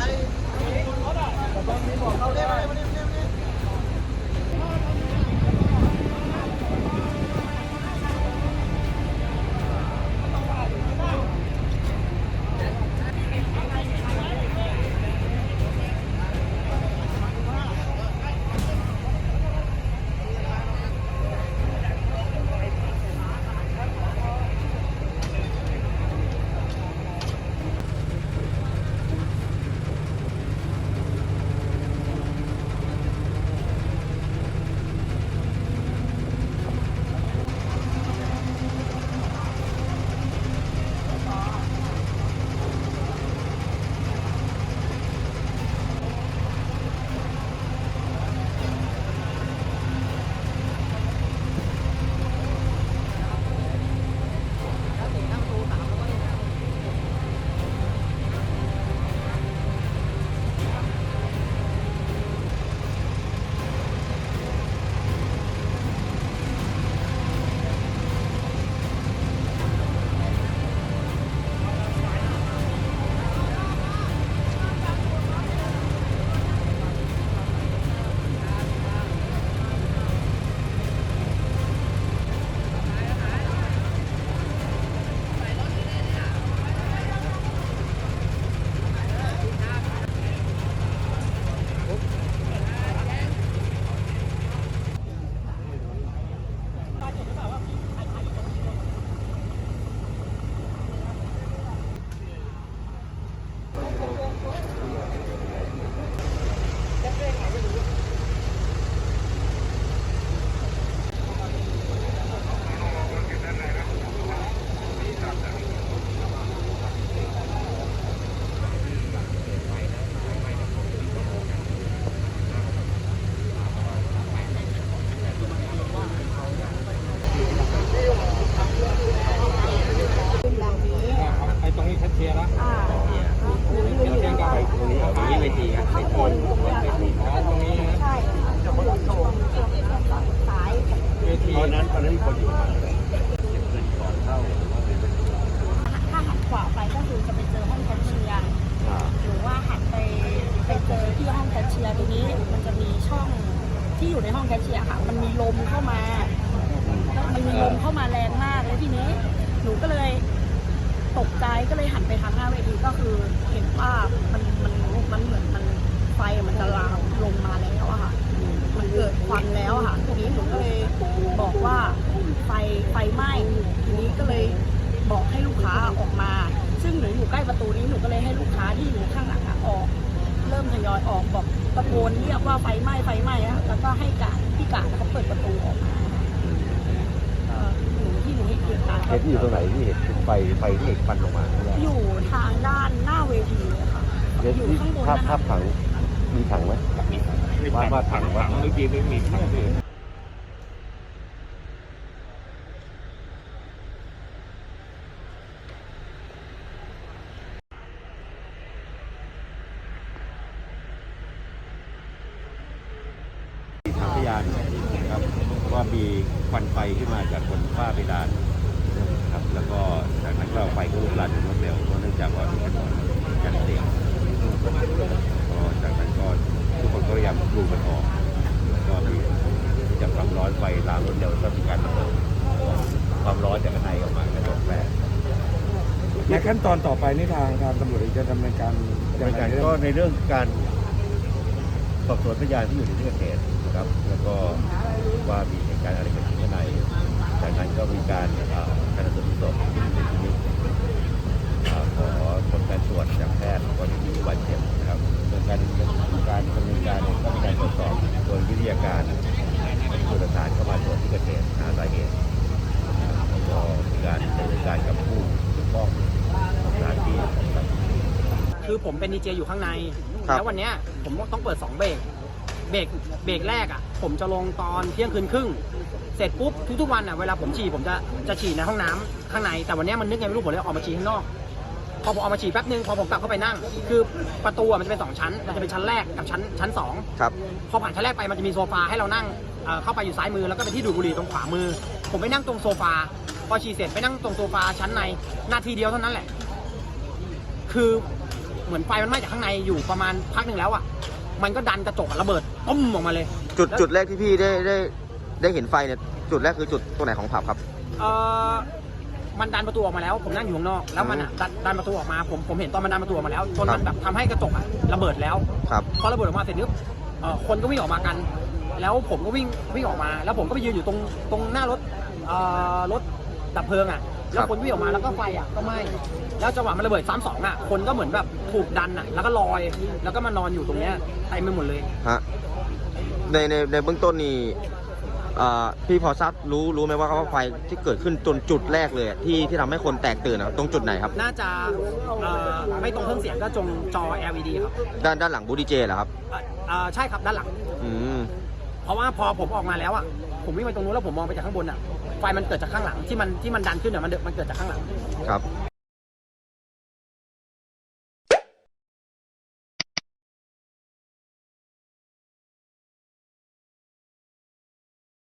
ไรบอกเขาได้ไหม อนนั้นคนอยู่ประมาณเท่าไหร่เก็บเงินก่อนเข้าหรือว่าเป็นถ้าหันขวาไปก็คือจะไปเจอห้องแคชเชียร์อ่าหรือว่าหันไปไปเจอที่ห้องแคชเชียร์ทีนี้มันจะมีช่องที่อยู่ในห้องแคชเชียร์ค่ะ มันมีลมเข้ามา มันมีลมเข้ามาแรงมากแล้วทีนี้ หนูก็เลยตกใจก็เลยหันไปทางหน้าเวทีก็คือเห็นว่ามันมันมันเหมือนมันไฟมันจะลามลงมาแล้วอะค่ะ มันเกิดควันแล้วอะค่ะ ทีนี้หนูก็เลยบอกว่าไฟไฟไหม้ทีนี้ก็เลยบอกให้ลูกค้าออกมา ซึ่งหนูอยู่ใกล้ประตูนี้หนูก็เลยให้ลูกค้าที่อยู่ข้างหลังอะออก เริ่มทย อยออกบอกตะโกนเรียกว่าไฟไหม้ไฟไหม้อะแล้วก็ให้กาดพี่กาดเขาเปิดประตูออกมาเอ่อหนูที่หนูเห็นเหตุการณ์เห็นอยู่ตรงไหนที่เห็นไฟไฟที่เห็นควันออกมาข้างนอกอยู่ทางด้านหน้าเวทีเลยค่ะเดี๋ยวอยู่ที่ข้างบนภาพนะภาคะ พถังมีถังไหมว่าว่าถังว่า เมื่อกี้ไม่มีถังเลย มีถังพยานนะครับว่ามีควันไฟขึ้นมาจากบนฝ้าเพดานนะครับแล้วก็จากนั้นก็ไฟก็ลุกลามอย่างรวดเร็วเพราะเนื่องจากว่ามีถนนกันเสียงก็จากนั้นก็ทุกคนก็พยายามกลูกันออกแล้วก็มีจากความร้อนไฟลามรวดเร็วก็มีการระเบิดความร้อนจากข้างในออกมากระจกแตก ในขั้นตอนต่อไปนี่ทางทางตำรวจจะดำเนินการในการก็ในเรื่องการสอบสวนพยานที่อยู่ในที่เกิดเหตุ นะครับ แล้วก็ว่ามีเหตุการณ์อะไรเกิดขึ้นข้างในจากนั้นก็มีการการตรวจศพที่เสียชีวิตเอ่อขอผลการตรวจจากแพทย์ก่อนที่บาดเจ็บนะครับโดยการการดำเนินการก็มีการตรวจสอบโดยวิทยาการผู้ดำเนินการเข้ามาตรวจที่เกิดเหตุหาสาเหตุแล้วก็มีการดำเนินการกับผู้เกี่ยวข้องสถานที่คือผมเป็นดีเจอยู่ข้างใน แล้ววันนี้ผมต้องเปิด 2 เบรก เบรกเบรกแรกอะ ผมจะลงตอนเที่ยงคืนครึ่ง เสร็จปุ๊บทุกๆวันอะเวลาผมฉี่ผมจะจะฉี่ในห้องน้ำข้างในแต่วันเนี้ยมันนึกไงไม่รู้ผมเลยออกมาฉี่ข้างนอก พอผมออกมาฉี่แป๊บนึงพอผมกลับเข้าไปนั่ง คือประตูอะมันจะเป็นสองชั้นมันจะเป็นชั้นแรกกับชั้นชั้นสอง ครับ พอผ่านชั้นแรกไปมันจะมีโซฟาให้เรานั่งเอ่อเข้าไปอยู่ซ้ายมือแล้วก็เป็นที่ดูดบุหรี่ตรงขวามือ ผมไปนั่งตรงโซฟา พอฉี่เสร็จไปนั่งตรงโซฟาชั้นในนาทีเดียวเท่านั้นแหละ คือเหมือนไฟมันไหม้จากข้างในอยู่ประมาณพักหนึ่งแล้วอะ มันก็ดันกระจกอะระเบิดตุ้มออกมาเลย จุดจุดแรกที่พี่ได้ได้ได้เห็นไฟเนี่ยจุดแรกคือจุดตรงไหนของผับครับ เออมันดันประตูออกมาแล้ว ผมนั่งอยู่ข้างนอก แล้วมันอะดันดันประตูออกมาผมผมเห็นตอนมันดันประตูออกมาแล้วจนมันแบบทำให้กระจกอะระเบิดแล้วครับพอระเบิดออกมาเสร็จนึกเอ่อคนก็วิ่งออกมากัน แล้วผมก็วิ่งวิ่งออกมา แล้วผมก็ไปยืนอยู่ตรงตรงหน้ารถเอ่อรถดับเพลิงอะ แล้วคนวิ่งออกมาแล้วก็ไฟอะก็ไหม้แล้วจังหวะมันระเบิดซ้ำสองอะ คนก็เหมือนแบบถูกดันอะ แล้วก็ลอย แล้วก็มานอนอยู่ตรงเนี้ยเต็มไปหมดเลย ฮะในในในเบื้องต้นนี่อ่าพี่พอทราบรู้รู้ไหมว่าว่าไฟที่เกิดขึ้นจนจุดแรกเลยอะที่ที่ทำให้คนแตกตื่นอะตรงจุดไหนครับ น่าจะเอ่อไม่ตรงเครื่องเสียงก็จงจอ LED ครับด้านด้านหลังบูดีเจเหรอครับ เอ่อเอ่อใช่ครับด้านหลัง อืม เพราะว่าพอผมออกมาแล้วอะ ผมวิ่งไปตรงนู้นแล้วผมมองไปจากข้างบนอะไฟมันเกิดจากข้างหลังที่มันที่มันดันขึ้นเนี่ยมันเดมันเกิดจากข้างหลัง ครับ